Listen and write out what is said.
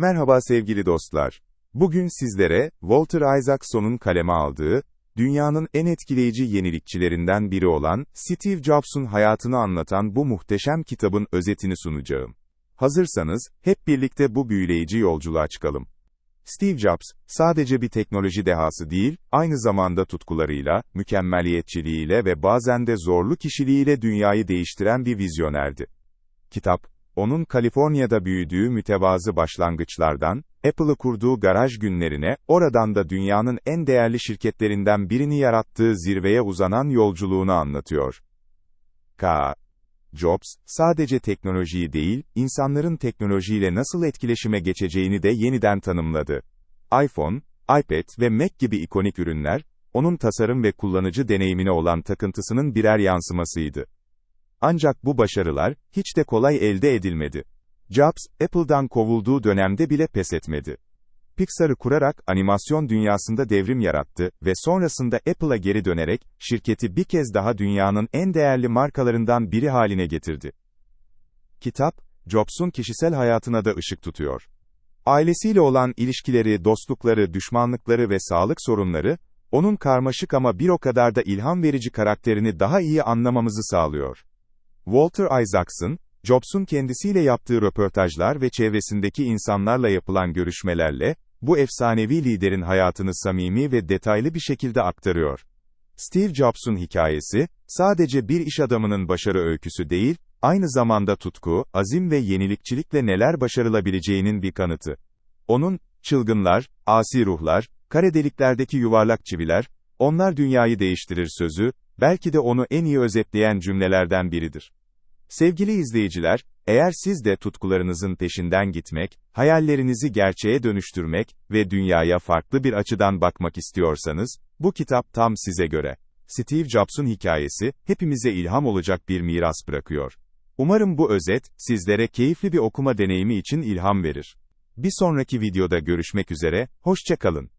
Merhaba sevgili dostlar. Bugün sizlere Walter Isaacson'un kaleme aldığı, dünyanın en etkileyici yenilikçilerinden biri olan Steve Jobs'un hayatını anlatan bu muhteşem kitabın özetini sunacağım. Hazırsanız, hep birlikte bu büyüleyici yolculuğa çıkalım. Steve Jobs, sadece bir teknoloji dehası değil, aynı zamanda tutkularıyla, mükemmeliyetçiliğiyle ve bazen de zorlu kişiliğiyle dünyayı değiştiren bir vizyonerdi. Kitap, onun Kaliforniya'da büyüdüğü mütevazı başlangıçlardan, Apple'ı kurduğu garaj günlerine, oradan da dünyanın en değerli şirketlerinden birini yarattığı zirveye uzanan yolculuğunu anlatıyor. K. Jobs, sadece teknolojiyi değil, insanların teknolojiyle nasıl etkileşime geçeceğini de yeniden tanımladı. iPhone, iPad ve Mac gibi ikonik ürünler, onun tasarım ve kullanıcı deneyimine olan takıntısının birer yansımasıydı. Ancak bu başarılar, hiç de kolay elde edilmedi. Jobs, Apple'dan kovulduğu dönemde bile pes etmedi. Pixar'ı kurarak animasyon dünyasında devrim yarattı ve sonrasında Apple'a geri dönerek, şirketi bir kez daha dünyanın en değerli markalarından biri haline getirdi. Kitap, Jobs'un kişisel hayatına da ışık tutuyor. Ailesiyle olan ilişkileri, dostlukları, düşmanlıkları ve sağlık sorunları, onun karmaşık ama bir o kadar da ilham verici karakterini daha iyi anlamamızı sağlıyor. Walter Isaacson, Jobs'un kendisiyle yaptığı röportajlar ve çevresindeki insanlarla yapılan görüşmelerle, bu efsanevi liderin hayatını samimi ve detaylı bir şekilde aktarıyor. Steve Jobs'un hikayesi, sadece bir iş adamının başarı öyküsü değil, aynı zamanda tutku, azim ve yenilikçilikle neler başarılabileceğinin bir kanıtı. Onun, çılgınlar, asi ruhlar, kare deliklerdeki yuvarlak çiviler, onlar dünyayı değiştirir sözü, belki de onu en iyi özetleyen cümlelerden biridir. Sevgili izleyiciler, eğer siz de tutkularınızın peşinden gitmek, hayallerinizi gerçeğe dönüştürmek ve dünyaya farklı bir açıdan bakmak istiyorsanız, bu kitap tam size göre. Steve Jobs'un hikayesi, hepimize ilham olacak bir miras bırakıyor. Umarım bu özet, sizlere keyifli bir okuma deneyimi için ilham verir. Bir sonraki videoda görüşmek üzere, hoşçakalın.